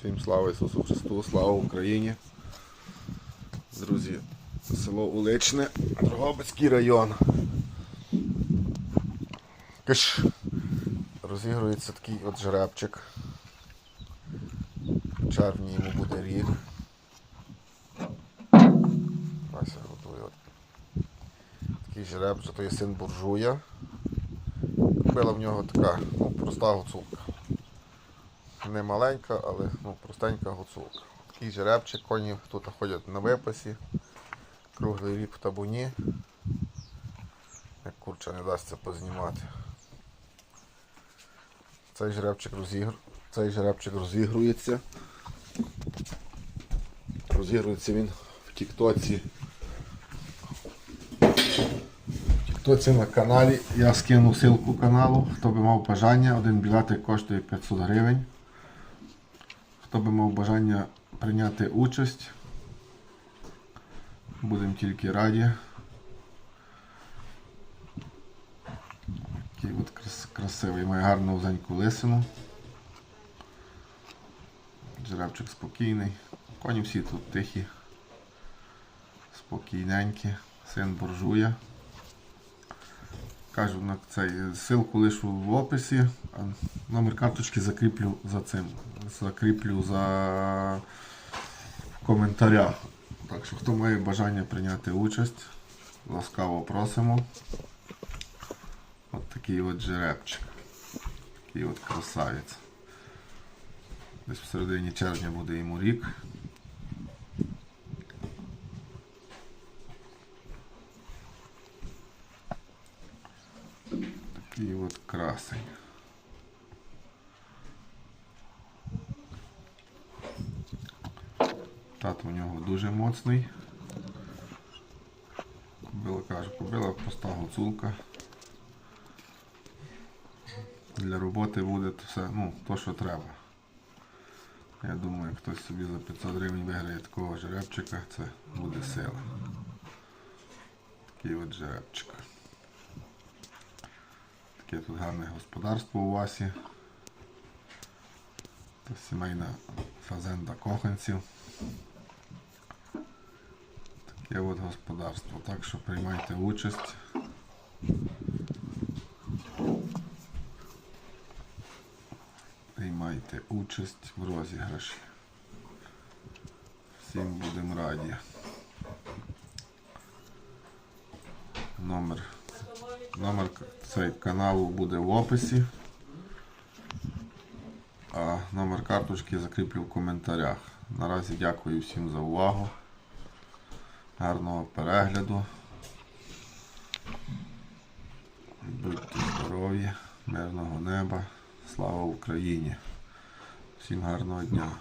Всім слава Ісусу Христу, слава Україні. Друзі, село Уличне, Дрогобицький район. Киш. Розігрується такий от жеребчик. В червні йому буде рік. Вася готує. от. Такий жеребчик, то є син буржуя. Купила в нього така ну, проста гуцулка. Не маленька, але ну, простенька гуцулка. Такий жеребчик, коні тут ходять на випасі. Круглий рік в табуні. Як курча не дасться познімати. Цей жеребчик розігр... Цей жеребчик розігрується. Розігрується він в Тіктоці. В Тіктоці на каналі. Я скину ссылку каналу. Хто би мав бажання, один білетик коштує 500 гривень. Хто би мав бажання прийняти участь, будемо тільки раді. Такий от крас- красивий, має гарну узеньку лисину. Жеребчик спокійний. Коні всі тут тихі, спокійненькі, син буржуя. Кажу на цей ссылку лишу в описі, а номер карточки закріплю за цим. Закріплю за в коментарях. Так що хто має бажання прийняти участь, ласкаво просимо. От такий от жеребчик. Такий от красавець. Десь в середині червня буде йому рік. Такий от красень. Тато у нього дуже моцний. Кобила каже, кобила проста гуцулка. Для роботи буде все, ну, то, що треба. Я думаю, хтось собі за 500 гривень виграє такого жеребчика, це буде сила. Такий от жеребчик. Таке тут гарне господарство у Васі. Це сімейна фазенда коханців. Таке от господарство. Так що приймайте участь. Приймайте участь в розіграші. Всім будемо раді. Номер Номер цей каналу буде в описі. А номер карточки закріплю в коментарях. Наразі дякую всім за увагу. Гарного перегляду. Будьте здорові, мирного неба. Слава Україні! Всім гарного дня!